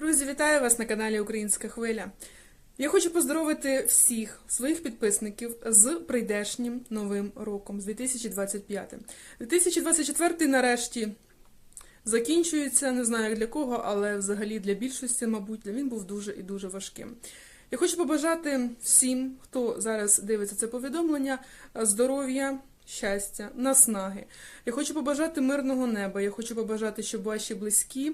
Друзі, вітаю вас на каналі Українська Хвиля. Я хочу поздоровити всіх своїх підписників з прийдешнім новим роком, з 2025. 2024 нарешті закінчується. Не знаю як для кого, але взагалі для більшості, мабуть, він був дуже і дуже важким. Я хочу побажати всім, хто зараз дивиться це повідомлення, здоров'я, щастя, наснаги. Я хочу побажати мирного неба. Я хочу побажати, щоб ваші близькі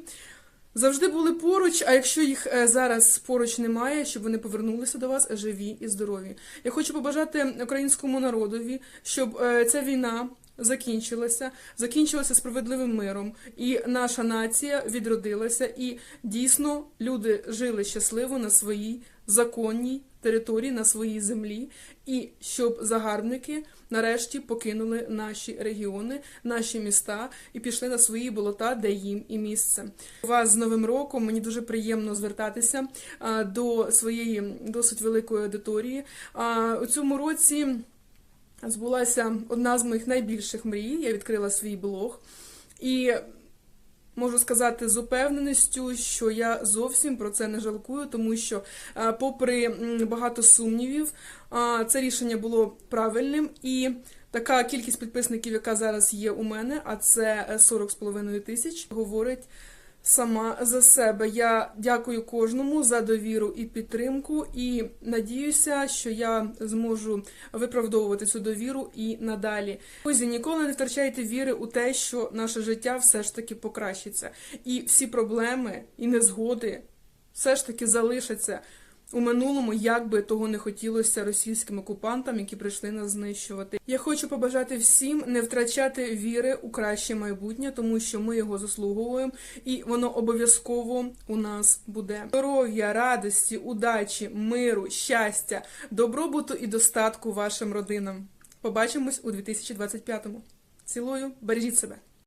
завжди були поруч. А якщо їх е, зараз поруч немає, щоб вони повернулися до вас живі і здорові. Я хочу побажати українському народові, щоб е, ця війна. Закінчилася, закінчилася справедливим миром, і наша нація відродилася, і дійсно люди жили щасливо на своїй законній території, на своїй землі, і щоб загарбники нарешті покинули наші регіони, наші міста і пішли на свої болота, де їм і місце. Вас з Новим роком мені дуже приємно звертатися до своєї досить великої аудиторії. У цьому році. Збулася одна з моїх найбільших мрій. Я відкрила свій блог. І можу сказати з упевненістю, що я зовсім про це не жалкую, тому що, е, попри багато сумнівів, це рішення було правильним. І така кількість підписників, яка зараз є у мене, а це е, 40,5 тисяч, говорить. Сама за себе. Я дякую кожному за довіру і підтримку, і надіюся, що я зможу виправдовувати цю довіру і надалі. Друзі, ніколи не втрачайте віри у те, що наше життя все ж таки покращиться, і всі проблеми і незгоди все ж таки залишаться у минулому, як би того не хотілося російським окупантам, які прийшли нас знищувати. Я хочу побажати всім не втрачати віри у краще майбутнє, тому що ми його заслуговуємо, і воно обов'язково у нас буде. Здоров'я, радості, удачі, миру, щастя, добробуту і достатку вашим родинам. Побачимось у 2025-му. Цілую, бережіть себе.